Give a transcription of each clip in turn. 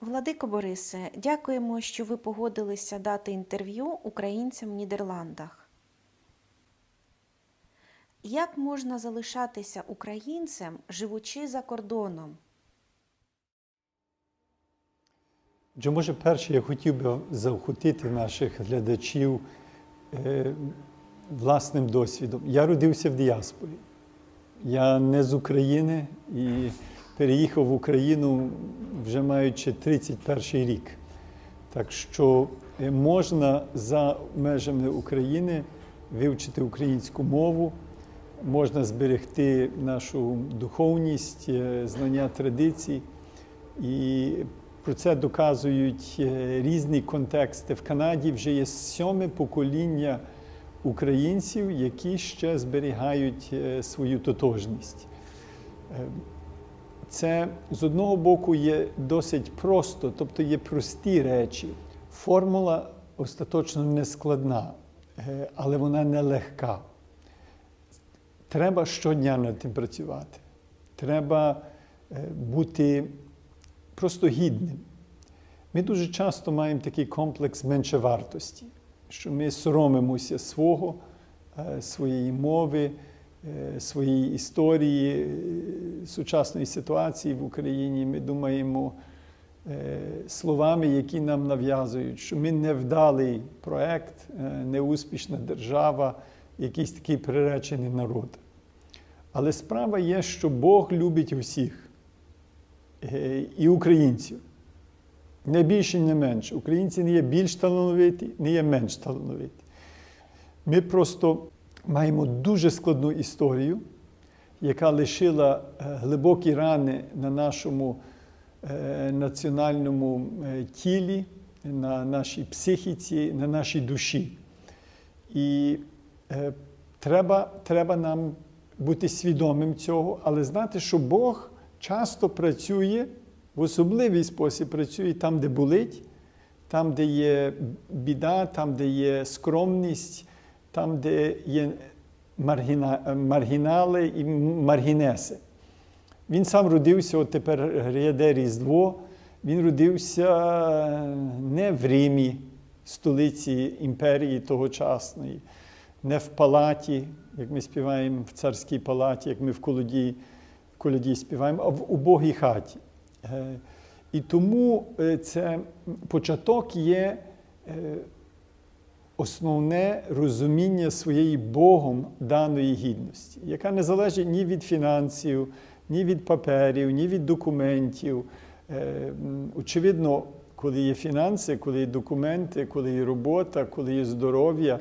Владико Борисе, дякуємо, що ви погодилися дати інтерв'ю українцям в Нідерландах. Як можна залишатися українцем, живучи за кордоном? Отже, може, перше, я хотів би заохотити наших глядачів е, власним досвідом. Я родився в діаспорі. Я не з України і переїхав в Україну вже маючи 31 рік. Так що е, можна за межами України вивчити українську мову, можна зберегти нашу духовність, е, знання традицій. І про це доказують е, різні контексти. В Канаді вже є сьоме покоління українців, які ще зберігають свою тотожність. Це з одного боку є досить просто, тобто є прості речі. Формула остаточно не складна, е, але вона нелегка. Треба щодня над тим працювати. Треба е, бути просто гідним. Ми дуже часто маємо такий комплекс меншовартості, що ми соромимося свого, е, своєї мови, е, своєї історії, е, сучасної ситуації в Україні. Ми думаємо е, словами, які нам нав'язують, що ми невдалий проект, неуспішна держава, якийсь такий приречений народ. Але справа є, що Бог любить усіх і українців. Не більше, не менше. Українці не є більш талановиті, не є менш талановиті. Ми просто маємо дуже складну історію, яка лишила е, глибокі рани на нашому е, національному е, тілі, на нашій психіці, на нашій душі. І треба, треба нам бути свідомим цього, але знати, що Бог часто працює в особливий спосіб працює там, де болить, там, де є біда, там, де є скромність, там, де є маргіна, маргінали і маргінеси. Він сам родився, от тепер гряде Різдво. Він родився не в Римі, столиці імперії тогочасної, не в палаті, як ми співаємо в царській палаті, як ми в колоді, в співаємо, а в убогій хаті. Е, І тому е, це початок є е, основне розуміння своєї Богом даної гідності, яка не залежить ні від фінансів, ні від паперів, ні від документів. Е, Очевидно, коли є фінанси, коли є документи, коли є робота, коли є здоров'я,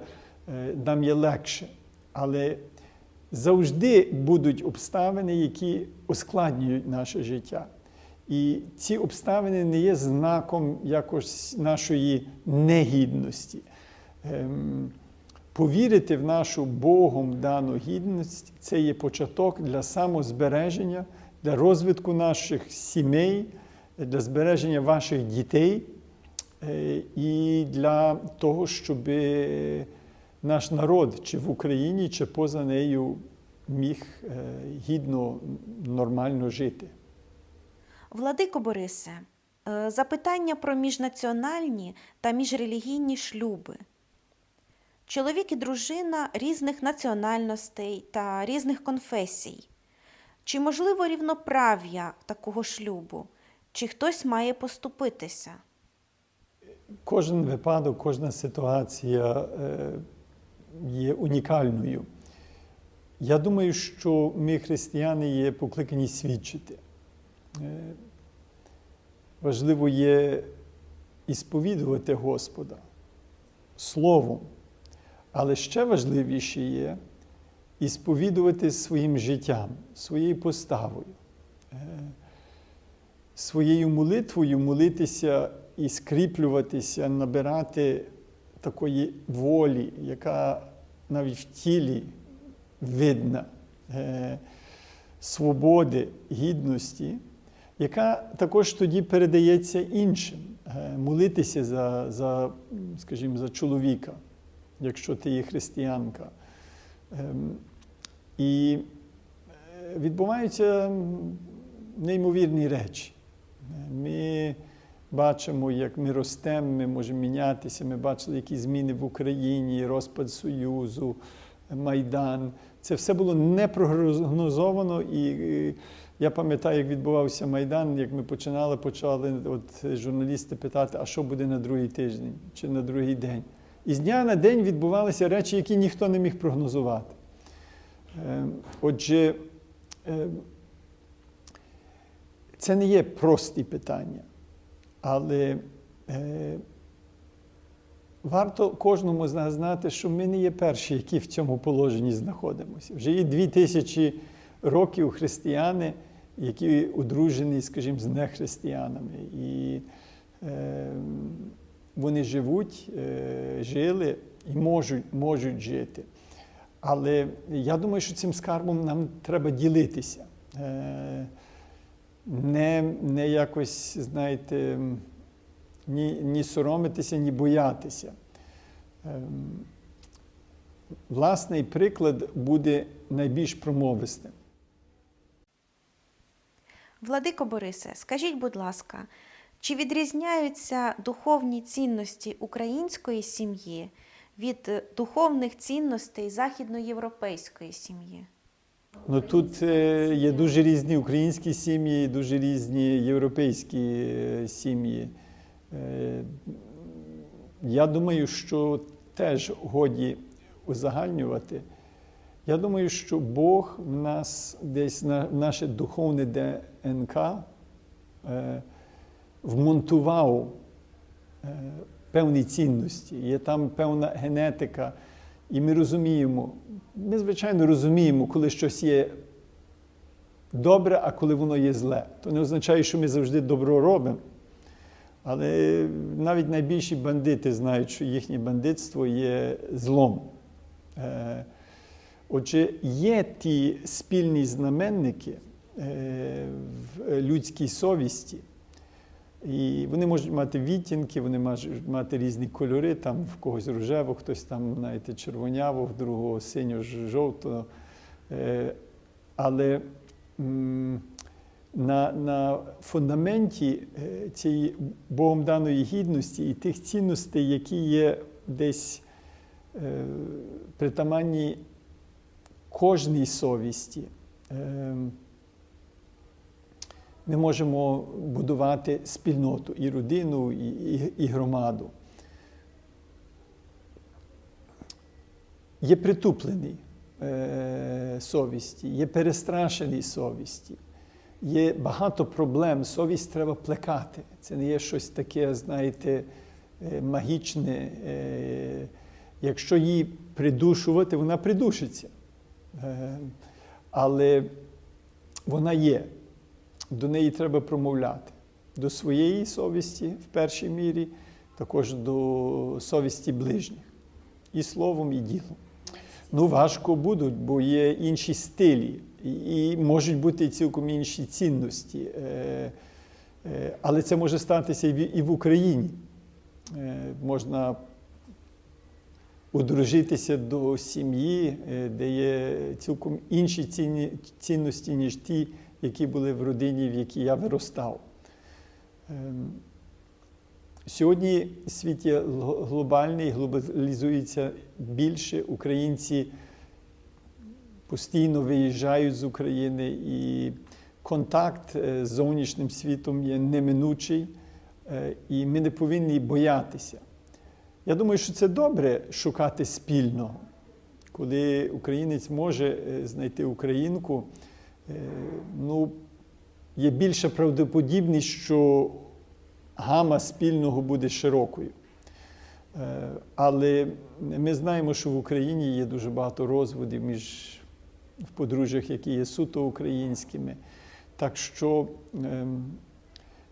е, нам є легше. Але завжди будуть обставини, які ускладнюють наше життя. І ці обставини не є знаком якось нашої негідності. Ем, Повірити в нашу Богом дану гідність це є початок для самозбереження, для розвитку наших сімей, для збереження ваших дітей е, і для того, щоб наш народ, чи в Україні, чи поза нею, міг е, гідно, нормально жити. Владико Борисе, е, запитання про міжнаціональні та міжрелігійні шлюби. Чоловік і дружина різних національностей та різних конфесій. Чи можливо рівноправ'я такого шлюбу? Чи хтось має поступитися? Кожен випадок, кожна ситуація е, є унікальною. Я думаю, що ми, християни, є покликані свідчити. Е, Важливо є і сповідувати Господа Словом, але ще важливіше є і сповідувати своїм життям, своєю поставою, е, своєю молитвою молитися і скріплюватися, набирати такої волі, яка навіть в тілі видна, е, свободи, гідності, яка також тоді передається іншим. Е, Молитися за, за, скажімо, за чоловіка, якщо ти є християнка. Ем, І е, відбуваються неймовірні речі. Ми бачимо, як ми ростемо, ми можемо мінятися. Ми бачили, які зміни в Україні, розпад Союзу, Майдан. Це все було не прогнозовано. І е, я пам'ятаю, як відбувався Майдан, як ми починали, почали от, журналісти питати, а що буде на другий тиждень чи на другий день. І з дня на день відбувалися речі, які ніхто не міг прогнозувати. Е, Отже, е, це не є прості питання, але е, варто кожному з нас знати, що ми не є перші, які в цьому положенні знаходимося. Вже є дві тисячі років християни, які одружені, скажімо, з нехристиянами. І е, вони живуть, е, жили і можуть, можуть жити. Але я думаю, що цим скарбом нам треба ділитися. Е, Не, не якось, знаєте, ні, ні соромитися, ні боятися. Ем, Власний приклад буде найбільш промовистим. Владико Борисе, скажіть, будь ласка, чи відрізняються духовні цінності української сім'ї від е, духовних цінностей західноєвропейської сім'ї? Ну тут е, є дуже різні українські сім'ї, дуже різні європейські е, сім'ї. Я думаю, що теж годі узагальнювати. Я думаю, що Бог в нас десь на наше духовне ДНК вмонтував е, певні цінності. Є там певна генетика, і ми розуміємо, ми, звичайно, розуміємо, коли щось є добре, а коли воно є зле. То не означає, що ми завжди добро робимо. Але навіть найбільші бандити знають, що їхнє бандитство є злом. Е, Отже, є ті спільні знаменники е, в людській совісті, і вони можуть мати відтінки, вони можуть мати різні кольори, там в когось рожево, хтось там, знаєте, червоняво, в другого синьо, жовто. Е, Але на, на фундаменті е, цієї Богом даної гідності і тих цінностей, які є десь е, притаманні кожній совісті. Ми можемо будувати спільноту і родину, і, і, і громаду. Є притуплений е, совісті, є перестрашений совісті, є багато проблем. Совість треба плекати. Це не є щось таке, знаєте, е, магічне. Е, якщо її придушувати, вона придушиться. Е, але вона є. До неї треба промовляти. До своєї совісті в першій мірі, також до совісті ближніх. І словом, і ділом. Ну, важко будуть, бо є інші стилі, і, можуть бути цілком інші цінності. Е, е, але це може статися і в, Україні. Е, можна одружитися до сім'ї, де є цілком інші цінності, ніж ті, які були в родині, в якій я виростав. Ем, Сьогодні світ є гл- глобальний, глобалізується більше. Українці постійно виїжджають з України, і контакт е, з зовнішнім світом є неминучий, е, і ми не повинні боятися. Я думаю, що це добре шукати спільного. Коли українець може е, знайти українку, ну, є більша правдоподібність, що гама спільного буде широкою. Е, Але ми знаємо, що в Україні є дуже багато розводів між в подружжях, які є суто українськими. Так що ем,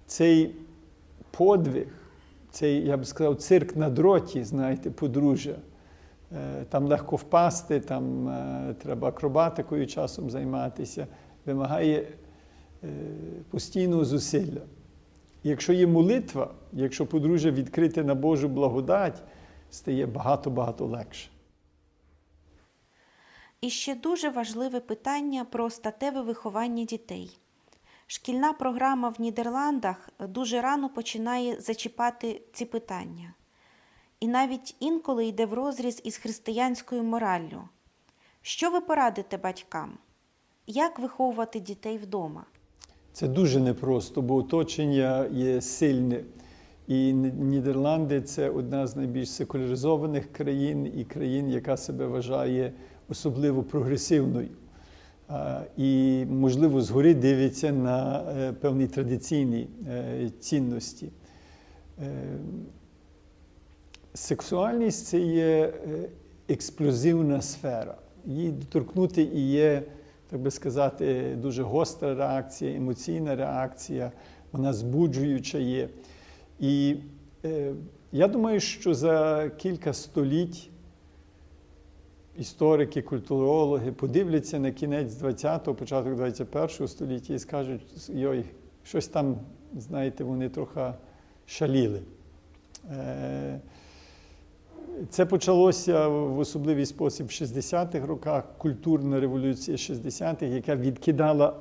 цей подвиг, цей, я б сказав, цирк на дроті, знаєте, подружжя. Е, Там легко впасти, там е, треба акробатикою часом займатися, вимагає е, постійного зусилля. Якщо є молитва, якщо подружжя відкрите на Божу благодать, стає багато-багато легше. І ще дуже важливе питання про статеве виховання дітей. Шкільна програма в Нідерландах дуже рано починає зачіпати ці питання. І навіть інколи йде в розріз із християнською мораллю. Що ви порадите батькам? Як виховувати дітей вдома? Це дуже непросто, бо оточення є сильне. І Нідерланди це одна з найбільш секуляризованих країн і країн, яка себе вважає особливо прогресивною. І, можливо, згори дивиться на е, певні традиційні е, цінності. Е, Сексуальність це є експлозивна сфера. Її доторкнути і є, так би сказати, дуже гостра реакція, емоційна реакція, вона збуджуюча є. І е, я думаю, що за кілька століть історики, культурологи подивляться на кінець 20-го, початок 21-го століття і скажуть, йой, щось там, знаєте, вони трохи шаліли. Е, це почалося в особливий спосіб в 60-х роках, культурна революція 60-х, яка відкидала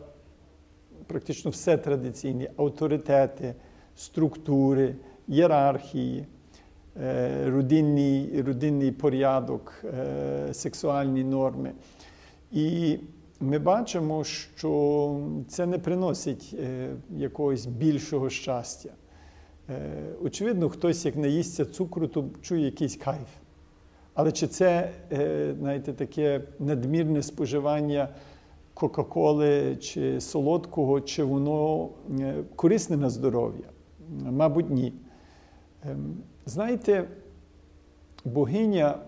практично все традиційні авторитети, структури, ієрархії, е, родинний, родинний порядок, е, сексуальні норми. І ми бачимо, що це не приносить е, якогось більшого щастя. Е, Очевидно, хтось, як наїсться цукру, то чує якийсь кайф. Але чи це, е, знаєте, таке надмірне споживання Кока-Коли чи солодкого, чи воно е, корисне на здоров'я? Мабуть, ні. Ем, Знаєте, богиня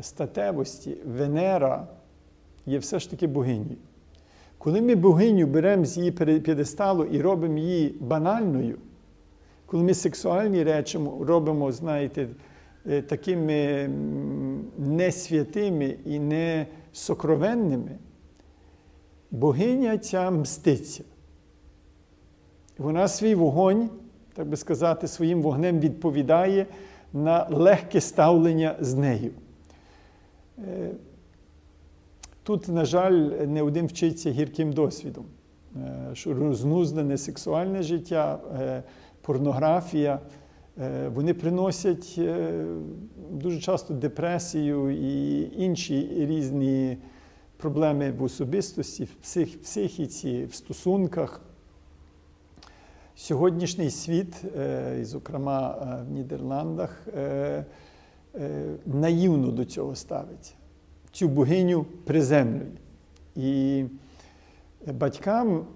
статевості, Венера є все ж таки богинею. Коли ми богиню беремо з її п'єдесталу і робимо її банальною, коли ми сексуальні речі робимо, знаєте, е, такими м, не святими і не сокровенними, богиня ця мститься. Вона свій вогонь, так би сказати, своїм вогнем відповідає на легке ставлення з нею. Е, Тут, на жаль, не один вчиться гірким досвідом, Е, що рознуздане сексуальне життя, порнографія, е, вони приносять е, дуже часто депресію і інші різні проблеми в особистості, в психіці, в стосунках. Сьогоднішній світ, е, зокрема в Нідерландах, наївно до цього ставиться. Цю богиню приземлює. І батькам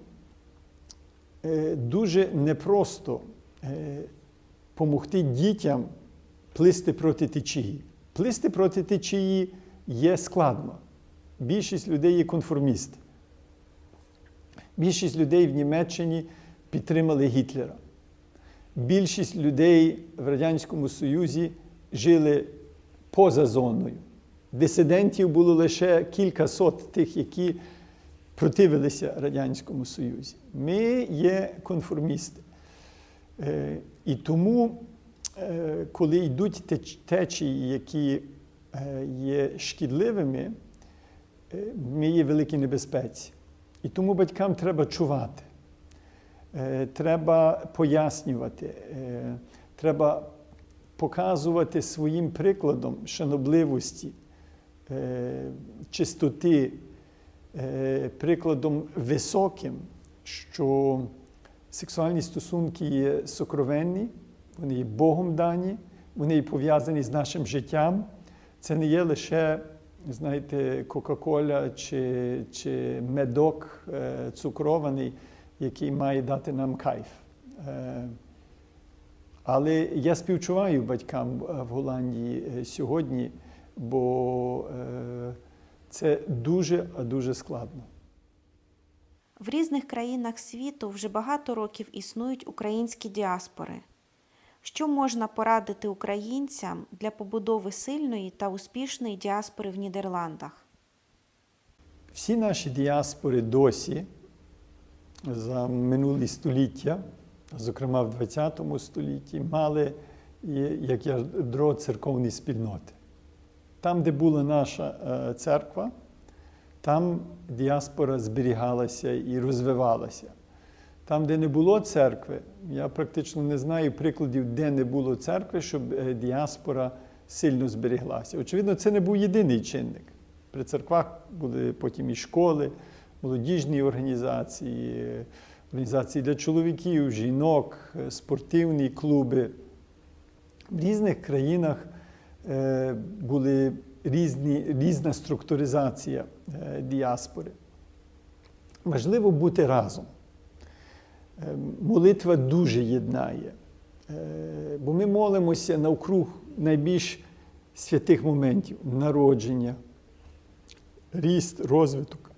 дуже непросто помогти дітям плисти проти течії. Плисти проти течії є складно. Більшість людей є конформісти. Більшість людей в Німеччині підтримали Гітлера. Більшість людей в Радянському Союзі жили поза зоною. Дисидентів було лише кілька сот тих, які противилися Радянському Союзі. Ми є конформісти. Е, І тому, е, коли йдуть теч- течії, які е, є шкідливими, ми є великій небезпеці. І тому батькам треба чувати, треба пояснювати, треба показувати своїм прикладом шанобливості, чистоти, прикладом високим, що сексуальні стосунки є сокровенні, вони є Богом дані, вони є пов'язані з нашим життям. Це не є лише, знаєте, Кока-Коля чи, чи медок е, цукрований, який має дати нам кайф. Е, але я співчуваю батькам е, в Голландії сьогодні, бо це дуже, а дуже складно. В різних країнах світу вже багато років існують українські діаспори. Що можна порадити українцям для побудови сильної та успішної діаспори в Нідерландах? Всі наші діаспори досі за минулі століття, зокрема в ХХ столітті, мали як ядро церковні спільноти. Там, де була наша е, церква, там діаспора зберігалася і розвивалася. Там, де не було церкви, я практично не знаю прикладів, де не було церкви, щоб е, діаспора сильно зберіглася. Очевидно, це не був єдиний чинник. При церквах були потім і школи, молодіжні організації, організації для чоловіків, жінок, е, спортивні клуби. В різних країнах е, були різні, різна структуризація е, діаспори. Важливо бути разом. Е, Молитва дуже єднає, Е, бо ми молимося навкруг найбільш святих моментів народження, ріст, розвиток,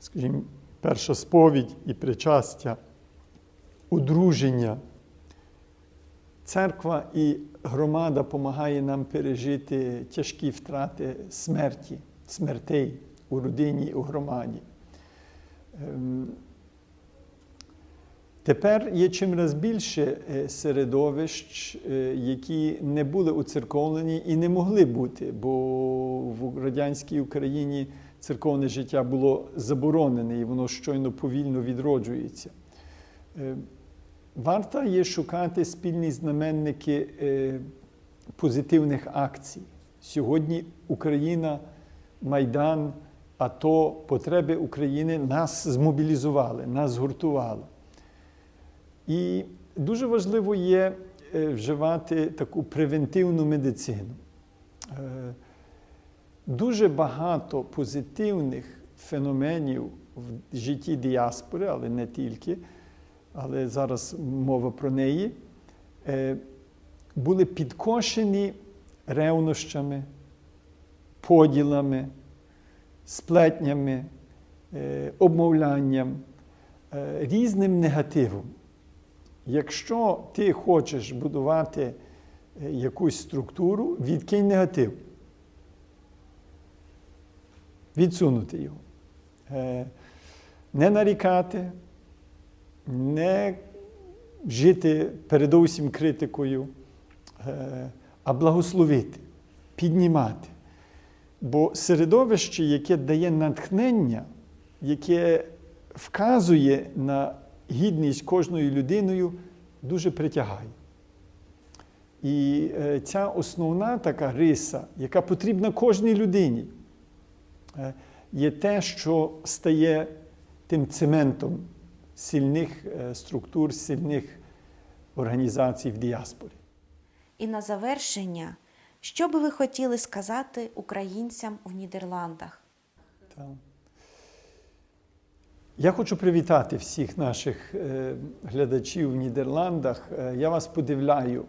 скажімо, перша сповідь і причастя, одруження. Церква і громада допомагає нам пережити тяжкі втрати смерті, смертей у родині у громаді. Ем, Тепер є чимраз більше е, середовищ, е, які не були уцерковлені і не могли бути, бо в радянській Україні церковне життя було заборонене і воно щойно повільно відроджується. Варто є шукати спільні знаменники е, позитивних акцій. Сьогодні Україна, Майдан, АТО, потреби України нас змобілізували, нас згуртували. І дуже важливо є е, вживати таку превентивну медицину. Е, Дуже багато позитивних феноменів в житті діаспори, але не тільки, але зараз мова про неї, е, були підкошені ревнощами, поділами, сплетнями, е, обмовлянням, е, різним негативом. Якщо ти хочеш будувати якусь структуру, відкинь негатив. Відсунути його. Не нарікати, не жити передовсім критикою, е, а благословити, піднімати. Бо середовище, яке дає натхнення, яке вказує на гідність кожною людиною, дуже притягає. І е, ця основна така риса, яка потрібна кожній людині, е, є те, що стає тим цементом сильних е, структур, сильних організацій в діаспорі. І на завершення, що би ви хотіли сказати українцям у Нідерландах? Так. Я хочу привітати всіх наших е, глядачів в Нідерландах. Е, я вас подивляю.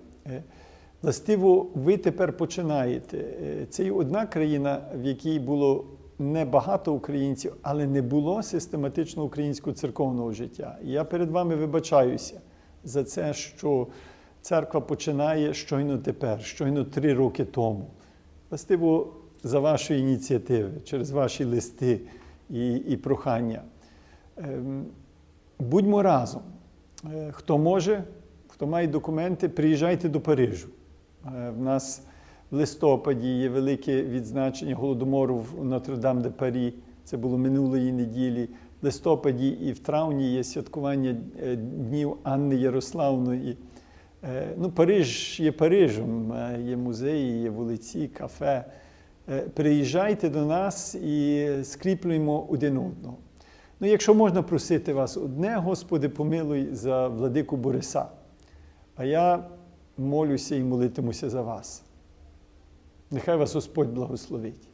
Властиво, ви тепер починаєте. Це є одна країна, в якій було небагато українців, але не було систематично українського церковного життя. І я перед вами вибачаюся за це, що церква починає щойно тепер, щойно три роки тому. Властиво, за вашої ініціативи, через ваші листи і, і прохання. Ем, Будьмо разом. Е, Хто може, хто має документи, приїжджайте до Парижу. Е, В нас в листопаді є велике відзначення голодомору в Нотр-Дам де Парі. Це було минулої неділі. В листопаді і в травні є святкування е, днів Анни Ярославної. Е, Ну, Париж є Парижем, е, є музеї, є вулиці, кафе. Приїжджайте до нас і скріплюємо один одного. Ну, якщо можна просити вас одне, Господи, помилуй за владику Бориса. А я молюся і молитимуся за вас. Нехай вас Господь благословить.